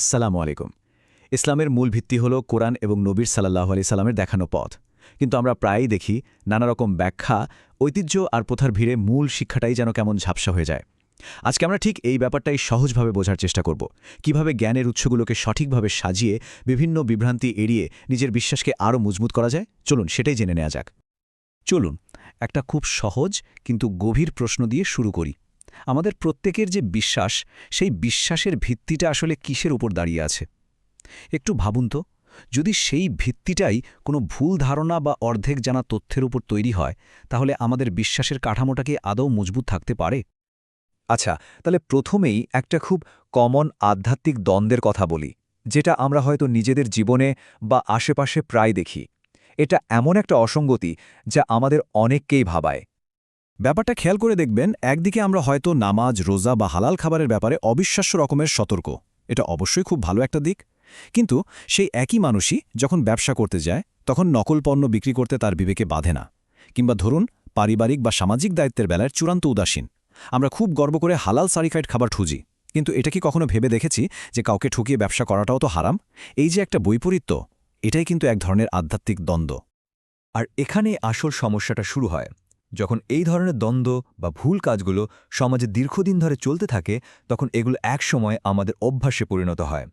আসসালামু আলাইকুম। ইসলামের মূল ভিত্তি হল কোরআন এবং নবীর সাল্লাহ আলি সাল্লামের দেখানো পথ। কিন্তু আমরা প্রায়ই দেখি নানা রকম ব্যাখ্যা, ঐতিহ্য আর প্রথার ভিড়ে মূল শিক্ষাটাই যেন কেমন ঝাপসা হয়ে যায়। আজকে আমরা ঠিক এই ব্যাপারটাই সহজভাবে বোঝার চেষ্টা করব। কীভাবে জ্ঞানের উৎসগুলোকে সঠিকভাবে সাজিয়ে বিভিন্ন বিভ্রান্তি এড়িয়ে নিজের বিশ্বাসকে আরও মজবুত করা যায়? চলুন, সেটাই জেনে নেওয়া যাক। চলুন, একটা খুব সহজ কিন্তু গভীর প্রশ্ন দিয়ে শুরু করি। আমাদের প্রত্যেকের যে বিশ্বাস, সেই বিশ্বাসের ভিত্তিটা আসলে কিসের উপর দাঁড়িয়ে আছে? একটু ভাবুন তো, যদি সেই ভিত্তিটাই কোনো ভুল ধারণা বা অর্ধেক জানা তথ্যের উপর তৈরি হয়, তাহলে আমাদের বিশ্বাসের কাঠামোটা কি আদৌ মজবুত থাকতে পারে? আচ্ছা তাহলে প্রথমেই একটা খুব কমন আধ্যাত্মিক দ্বন্দ্বের কথা বলি, যেটা আমরা হয়তো নিজেদের জীবনে বা আশেপাশে প্রায় দেখি। এটা এমন একটা অসঙ্গতি যা আমাদের অনেককেই ভাবায়। ব্যাপারটা খেয়াল করে দেখবেন, একদিকে আমরা হয়তো নামাজ, রোজা বা হালাল খাবারের ব্যাপারে অবিশ্বাস্য রকমের সতর্ক। এটা অবশ্যই খুব ভালো একটা দিক। কিন্তু সেই একই মানুষই যখন ব্যবসা করতে যায়, তখন নকল পণ্য বিক্রি করতে তার বিবেকে বাধে না। কিংবা ধরুন, পারিবারিক বা সামাজিক দায়িত্বের বেলায় চূড়ান্ত উদাসীন। আমরা খুব গর্ব করে হালাল সারিফাইড খাবার ঠুজি কিন্তু এটা কি কখনো ভেবে দেখেছি যে কাউকে ঠুকিয়ে ব্যবসা করাটাও তো হারাম? এই যে একটা বৈপরীত্য, এটাই কিন্তু এক ধরনের আধ্যাত্মিক দ্বন্দ্ব। আর এখানে আসল সমস্যাটা শুরু হয়। যখন এই ধরনের দ্বন্দ্ব বা ভুল কাজগুলো সমাজে দীর্ঘদিন ধরে চলতে থাকে, তখন এগুলো একসময় আমাদের অভ্যাসে পরিণত হয়।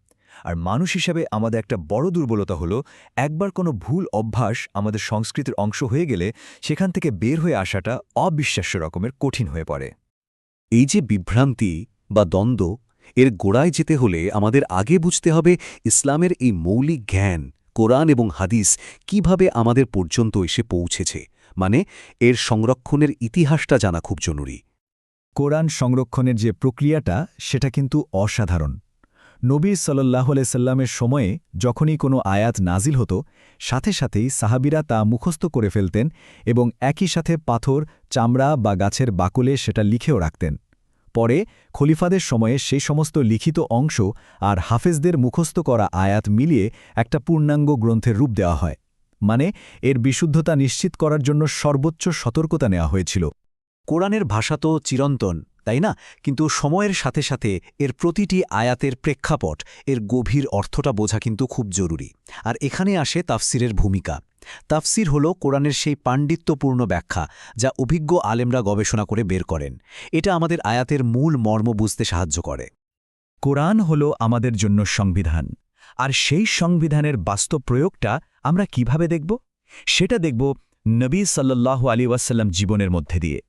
আর মানুষ হিসাবে আমাদের একটা বড় দুর্বলতা হলো, একবার কোনো ভুল অভ্যাস আমাদের সংস্কৃতির অংশ হয়ে গেলে সেখান থেকে বের হয়ে আসাটা অবিশ্বাস্য রকমের কঠিন হয়ে পড়ে। এই যে বিভ্রান্তি বা দ্বন্দ্ব, এর গোড়ায় যেতে হলে আমাদের আগে বুঝতে হবে ইসলামের এই মৌলিক জ্ঞান, কোরআন এবং হাদিস কীভাবে আমাদের পর্যন্ত এসে পৌঁছেছে। মানে এর সংরক্ষণের ইতিহাসটা জানা খুব জরুরি। কোরআন সংরক্ষণের যে প্রক্রিয়াটা, সেটা কিন্তু অসাধারণ। নবী সাল্লাহ সাল্লামের সময়ে যখনই কোনো আয়াত নাজিল হতো, সাথে সাথেই সাহাবিরা তা মুখস্থ করে ফেলতেন এবং একই সাথে পাথর, চামড়া বা গাছের বাকলে সেটা লিখেও রাখতেন। পরে খলিফাদের সময়ে সেই সমস্ত লিখিত অংশ আর হাফেজদের মুখস্থ করা আয়াত মিলিয়ে একটা পূর্ণাঙ্গ গ্রন্থের রূপ দেওয়া হয়। মানে এর বিশুদ্ধতা নিশ্চিত করার জন্য সর্বোচ্চ সতর্কতা নেওয়া হয়েছিল। কোরআনের ভাষা তো চিরন্তন, তাই না? কিন্তু সময়ের সাথে সাথে এর প্রতিটি আয়াতের প্রেক্ষাপট, এর গভীর অর্থটা বোঝা কিন্তু খুব জরুরি। আর এখানে আসে তাফসিরের ভূমিকা। তাফসির হল কোরআনের সেই পাণ্ডিত্যপূর্ণ ব্যাখ্যা যা অভিজ্ঞ আলেমরা গবেষণা করে বের করেন। এটা আমাদের আয়াতের মূল মর্ম বুঝতে সাহায্য করে। কোরআন হল আমাদের জন্য সংবিধান। আর সেই সংবিধানের বাস্তব প্রয়োগটা আমরা কীভাবে দেখব? সেটা দেখব নবী সাল্লাল্লাহু আলী ওয়াসাল্লাম জীবনের মধ্যে দিয়ে।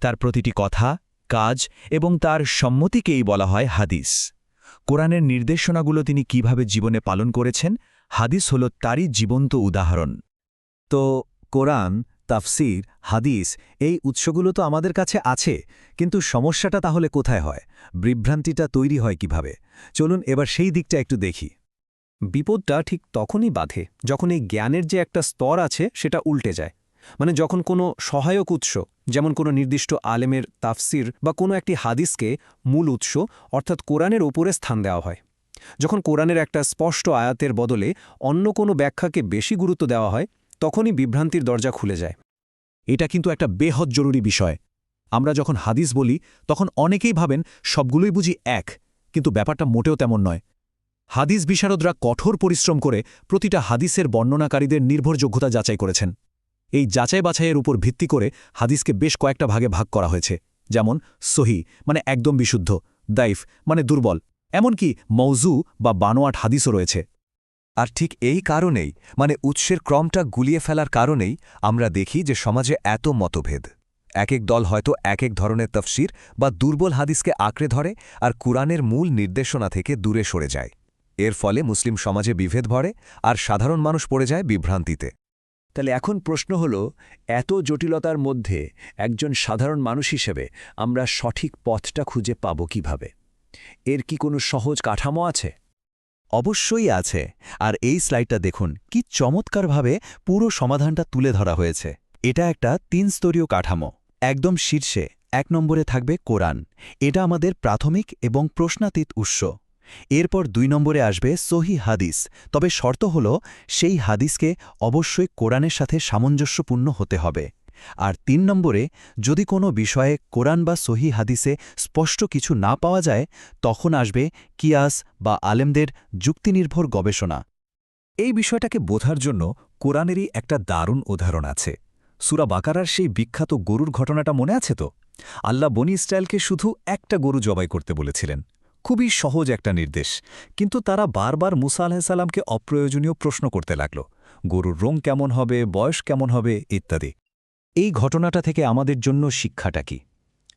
তার প্রতিটি কথা, কাজ এবং তার সম্মতিকেই বলা হয় হাদিস। কোরআনের নির্দেশনাগুলো তিনি কীভাবে জীবনে পালন করেছেন? হাদিস হল তারই জীবন্ত উদাহরণ। তো কোরআন, তাফসির, হাদিস এই উৎসগুলো তো আমাদের কাছে আছে, কিন্তু সমস্যাটা তাহলে কোথায় হয়? বিভ্রান্তিটা তৈরি হয় কীভাবে? চলুন এবার সেই দিকটা একটু দেখি। বিপদটা ঠিক তখনই বাধে যখন এই জ্ঞানের যে একটা স্তর আছে সেটা উল্টে যায়। মানে যখন কোনো সহায়ক উৎস, যেমন কোনো নির্দিষ্ট আলেমের তাফসির বা কোনো একটি হাদিসকে মূল উৎস, অর্থাৎ কোরআনের ওপরে স্থান দেওয়া হয়। যখন কোরআনের একটা স্পষ্ট আয়াতের বদলে অন্য কোনো ব্যাখ্যাকে বেশি গুরুত্ব দেওয়া হয়, তখনই বিভ্রান্তির দরজা খুলে যায়। এটা কিন্তু একটা বেহদ জরুরি বিষয়। আমরা যখন হাদিস বলি, তখন অনেকেই ভাবেন সবগুলোই বুঝি এক, কিন্তু ব্যাপারটা মোটেও তেমন নয়। হাদিস বিশারদরা কঠোর পরিশ্রম করে প্রতিটা হাদিসের বর্ণনাকারীদের নির্ভরযোগ্যতা যাচাই করেছেন। এই যাচাই বাছাইয়ের উপর ভিত্তি করে হাদিসকে বেশ কয়েকটা ভাগে ভাগ করা হয়েছে। যেমন, সহি মানে একদম বিশুদ্ধ, দাইফ মানে দুর্বল, এমনকি মৌজু বা বানোয়াট হাদিসও রয়েছে। আর ঠিক এই কারণেই মানে উৎসের ক্রমটা গুলিয়ে ফেলার কারণেই আমরা দেখি যে সমাজে এত মতভেদ। এক এক দল হয়তো এক এক ধরনের তফসির বা দুর্বল হাদিসকে আঁকড়ে ধরে আর কুরআনের মূল নির্দেশনা থেকে দূরে সরে যায়। এর ফলে মুসলিম সমাজে বিভেদ ভরে আর সাধারণ মানুষ পড়ে যায় বিভ্রান্তিতে। তাহলে এখন প্রশ্ন হল, এত জটিলতার মধ্যে একজন সাধারণ মানুষ হিসেবে আমরা সঠিক পথটা খুঁজে পাব কীভাবে? এর কি কোনো সহজ কাঠামো আছে? অবশ্যই আছে, আর এই স্লাইডটা দেখুন, কি চমৎকারভাবে পুরো সমাধানটা তুলে ধরা হয়েছে। এটা একটা তিন স্তরীয় কাঠামো, একদম শীর্ষে, এক নম্বরে থাকবে কোরআন। এটা আমাদের প্রাথমিক এবং প্রশ্নাতীত উৎস। এরপর দুই নম্বরে আসবে সহি হাদিস, তবে শর্ত হল সেই হাদিসকে অবশ্যই কোরআনের সাথে সামঞ্জস্যপূর্ণ হতে হবে। আর তিন নম্বরে, যদি কোনো বিষয়ে কোরআন বা সহি হাদিসে স্পষ্ট কিছু না পাওয়া যায়, তখন আসবে কিয়াস বা আলেমদের যুক্তিনির্ভর গবেষণা। এই বিষয়টাকে বোঝার জন্য কোরআনেরই একটা দারুণ উদাহরণ আছে। সুরা বাকারার সেই বিখ্যাত গরুর ঘটনাটা মনে আছে তো? আল্লাহ বনি ইসরায়েলকে শুধু একটা গরু জবাই করতে বলেছিলেন। খুবই সহজ একটা নির্দেশ। কিন্তু তারা বারবার মুসা আলাহিসাল্লামকে অপ্রয়োজনীয় প্রশ্ন করতে লাগল। গরুর রং কেমন হবে, বয়স কেমন হবে, ইত্যাদি। এই ঘটনাটা থেকে আমাদের জন্য শিক্ষাটা কি?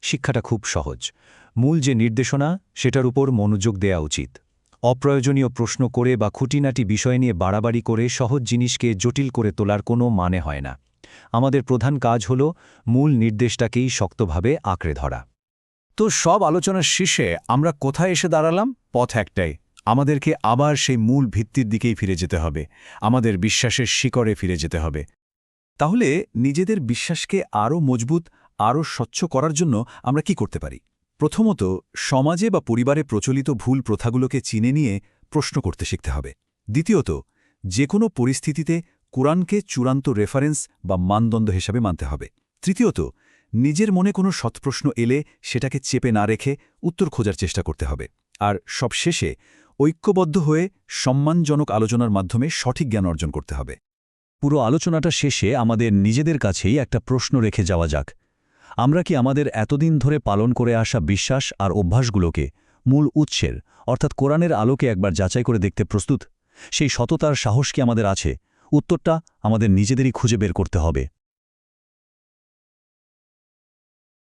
শিক্ষাটা খুব সহজ। মূল যে নির্দেশনা, সেটার উপর মনোযোগ দেয়া উচিত। অপ্রয়োজনীয় প্রশ্ন করে বা খুঁটিনাটি বিষয় নিয়ে বাড়াবাড়ি করে সহজ জিনিসকে জটিল করে তোলার কোনো মানে হয় না। আমাদের প্রধান কাজ হল মূল নির্দেশটাকেই শক্তভাবে আঁকড়ে ধরা। তো সব আলোচনার শীর্ষে আমরা কোথায় এসে দাঁড়ালাম? পথ একটাই। আমাদেরকে আবার সেই মূল ভিত্তির দিকেই ফিরে যেতে হবে। আমাদের বিশ্বাসের শিকড়ে ফিরে যেতে হবে। তাহলে নিজেদের বিশ্বাসকে আরও মজবুত, আরও স্বচ্ছ করার জন্য আমরা কি করতে পারি? প্রথমত, সমাজে বা পরিবারে প্রচলিত ভুল প্রথাগুলোকে চিনে নিয়ে প্রশ্ন করতে শিখতে হবে। দ্বিতীয়ত যে কোনো পরিস্থিতিতে কোরআনকে চূড়ান্ত রেফারেন্স বা মানদণ্ড হিসাবে মানতে হবে। তৃতীয়ত নিজের মনে কোনো সৎপ্রশ্ন এলে সেটাকে চেপে না রেখে উত্তর খোঁজার চেষ্টা করতে হবে। আর সবশেষে ঐক্যবদ্ধ হয়ে সম্মানজনক আলোচনার মাধ্যমে সঠিক জ্ঞান অর্জন করতে হবে। পুরো আলোচনাটা শেষে আমাদের নিজেদের কাছেই একটা প্রশ্ন রেখে যাওয়া যাক। আমরা কি আমাদের এতদিন ধরে পালন করে আসা বিশ্বাস আর অভ্যাসগুলোকে মূল উৎসের, অর্থাৎ কোরআনের আলোকে একবার যাচাই করে দেখতে প্রস্তুত? সেই সততার সাহস কি আমাদের আছে? উত্তরটা আমাদের নিজেদেরই খুঁজে বের করতে হবে।